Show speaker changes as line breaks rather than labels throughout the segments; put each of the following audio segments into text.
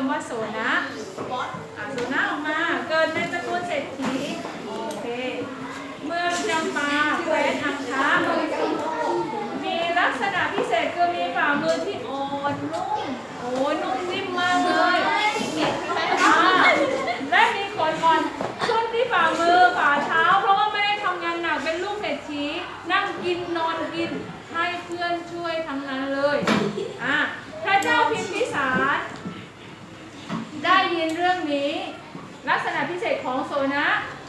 มว่าโสนะอะโสนะออกมา เกิดในตระกูลเศรษฐีโอเค เมืองจำปาแคว้นอังคามีลักษณะพิเศษคือมีฝ่ามือที่อ่อนนุ่มโอ้ยนุ่มนิ่มมากเลยอ่าและมีขนอ่อนขึ้นที่ฝ่ามือฝ่าเท้า เพราะว่าไม่ได้ทำงานหนักเป็นลูกเศรษฐีนั่งกินนอนกินให้เพื่อนช่วยทั้งนั้นเลยอะพระเจ้าพิมพิสาร ยินเรื่องนี้ ลักษณะพิเศษของโสนะ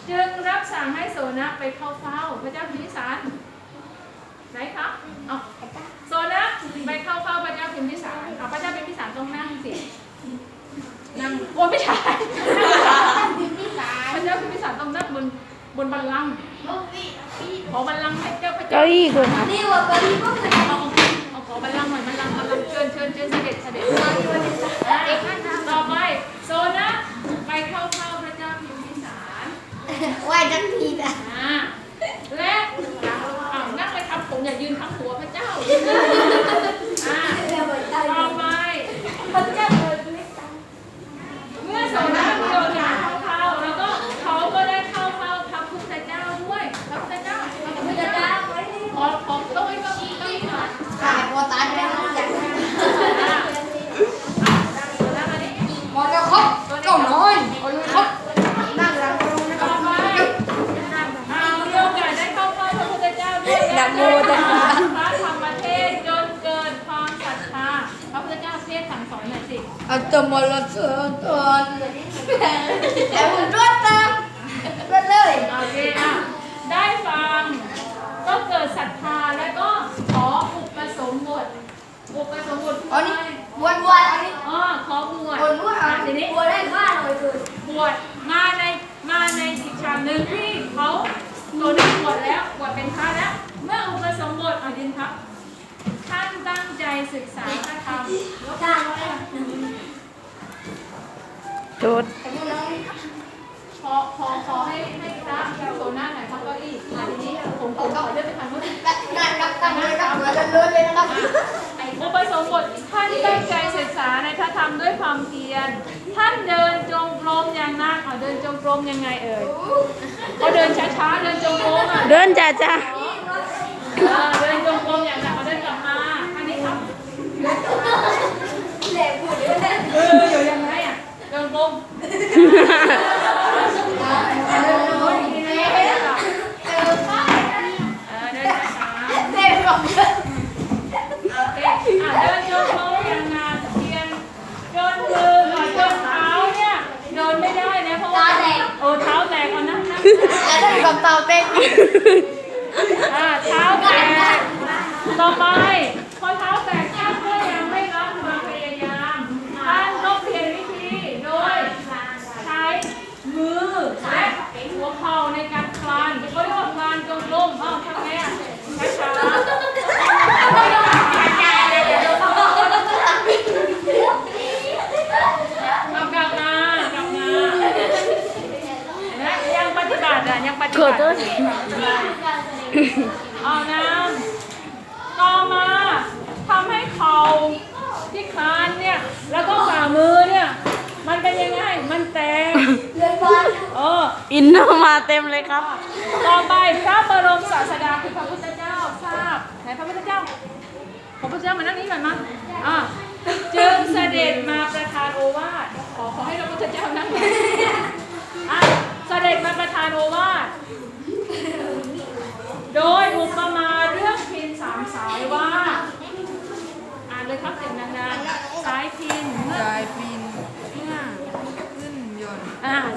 จึงรับสั่งให้โสนะไปเข้าเฝ้าพระเจ้าพิมพิสารไหนครับเอาโสนะไปเข้าเฝ้าพระเจ้าพิมพิสารเอาพระเจ้าพิมพิสารต้องนั่งสินั่งโอ้ไม่ใช่พระเจ้าพิมพิสารต้องนั่งบนบนบัลลังก์ขอบัลลังก์ให้เจ้าพระเจ้า
เก้าอี้คุณครับ
นี่ว่าเป็นพวกมัน
เอาเอาขอบัลลังก์หน่อยบัลลังก์บัลลังก์เชิญเชิญเชิญเสด็จเสด็จต่อไป โซนะไปเข้าเฝ้าพระเจ้าพิมพิสาร
ไหวจังทีแต่
อ่าและอ้าวนั่งเลยครับผมอย่ายืนทับหัวพระเจ้าอ่าต่อไป
พระเจ้าเปิดไม่ตาย
เมื่อโซนะโดนงานเข้าเฝ้าแล้วก็เขาก็ได้เข้าเฝ้าพระพุทธเจ้าด้วยพระพุทธเจ้าพระพุทธเจ้าขอขอต้องให้ต้องต้องหน่อย
ตายพอตายไปแล้วอยาก
อ่าโซนะมาดิ
มองแล้วครับเจ้าน้อยเอาเลยครับนั่งหลังตรงนะค
ต่
รั
อบ ไปเอามีโอกาสได้เข้าเฝ้าพระพุทธเจ้าด้วย
นะโมตัสสะ
พระธรรมเทศน์จนเกิดความศรัทธาพระพุทธเจ้าเทศน์สั่งสอนหน่ อยสิ
เอาจะมาละเสือตอนแต่ผมรวดตามรวดเลย
โอเคอะได้ฟัง ก็เกิดศรัทธาแล้วก็ขออุปสมบทอุปสมบท
อันนี้บวชบวชอันนี้
อ๋อขอบวช
บวชบวช
อะ
อัน
ที
นี้
นี้
บวชได้ข้าหน่อยคือ
บวชมาในมาในอีกฉากหนึ่งที่เขาโดนบวชแล้วบวชเป็นพระแล้ว เมื่ออุปสมบทอะดินครับท่านตั้งใจศึกษาพระธรรม
ได้
จุด
แต่พวกน้อง
ขอขอให้ให้พระโซน่าหน่อยครับเก้าอี้อะทีนี้ผมผมขอเลื่อนไปทางนู้น
นั่งรับตั้งเลยครับเหมือนกันเลยเลยนะครับ
อุปสมบทท่านตั้งใจศึกษาในพระธรรมด้วยความเพียร ท่านเดินจงกรมอย่างนักอะเดินจงกรมยังไงเอ่ยเขาเดินช้าๆเดินจงกรมอะ
เดินจ้าจ้า
เดินจง กโอเคอะเดินโยกโค้งอย่างนานเพียงจนมืออะจนเท้าเนี่ยเดินไม่ได้นะเพราะว่าโอ้เท้าแตกเอานะนะ
แล้วถ้ากับเตาเต็ม
อ่าเท้าแตกต่อไปพอเท้าแตกท่านก็ยังไม่รับความพยายามท่านต้องเปลี่ยนวิธีโดยใช้มือและหัวเข่าในการคลานเขาเรียกว่าคลานจงกรมเอ้าทำไงอะช้าๆ เอากลับมากลับมาเห็นไหมยังปฏิบัติอะยังปฏิ
ขอ
บัติ
โทษ
เอาน้ำต่อมาทำให้เข่าที่คลานเนี่ย แล้วก็ฝ่ามือเนี่ย มันเป็นยังไง มันแตก
เลื่อนบอล
เออ
อินเนอร์มาเต็มเลยครับ
ต่อไปพระบรมศาสดาคือพระพุทธเจ้าทราบไหนพระพุทธเจ้าพระพุทธเจ้ามานั่งนี้ก่อนมาอะจึงเสด็จมาประทานโอวาทขอขอให้พระพุทธเจ้านั่งก่อนอะเสด็จมาประทานโอวาทโดยอุปมาเรื่องพินสามสายว่า อ่านเลยครับเสียงดังๆสายพินเมื่อ
สายปีนเมื่อขึ้นยนต์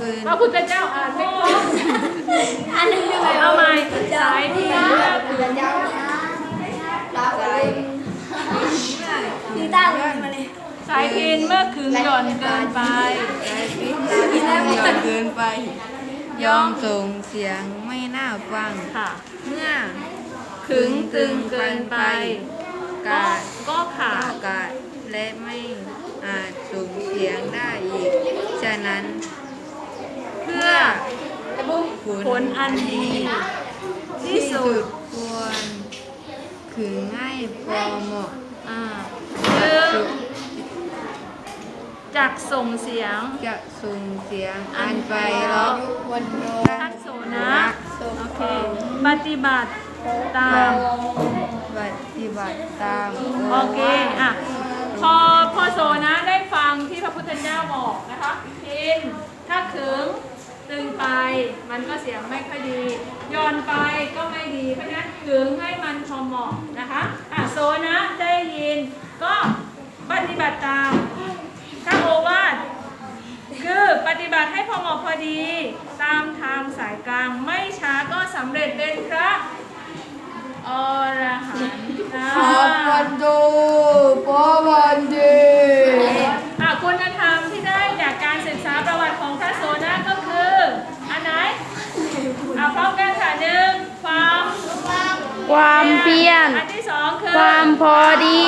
อ่าพระพุทธเจ้าอ่านไม่ครบ
อันนึงยังไง
เอาใหม่สายพินเมื่อถึง
ยาวลาวเลยดีต้าเลยมาเลย
สายพินเมื่อขึงหย่อนเกินไป
สายปีนขึ้นยนต์เกินไป ยอมส่งเสียงไม่น่าฟัง
ค่ะ
เมื่อ
ขึงตึงเกินไป
กาด
ก็ขาด
กาดและไม่อาจส่งเสียงได้อีก ฉะนั้นเพื่อ
ผลอันดีที่สุด
ควรขึงให้พอเหมาะ
อ่าจึงจักส่งเสียง
จะส่งเสียงอันไปร้อง
วันโน
ทักโสนะโอเคปฏิบัติตาม
ปฏิบัติตาม
โอเคอะพอพอโสนะได้ฟังที่พระพุทธเจ้าบอกนะคะพิน ไป มันก็เสียงไม่ค่อยดีย่อนไปก็ไม่ดี เพราะฉะนั้นขึงให้มันพอเหมาะนะคะอะโสนะได้ยิน ก็ปฏิบัติตาม ถ้าโอวาทคือปฏิบัติให้พอเหมาะพอดี ตามทางสายกลางไม่ช้าก็สำเร็จเป็นพระอรหันต์นะ
ขอบวันโดปอวันเด
อะคุณธรรมที่ได้จากการศึกษาประวัติของพระโสนะก็คือ อันไหนเอาพร้อมกันค่ะหนึ่งความ
ความเพียร
อันที่สองคือ
ความพอดี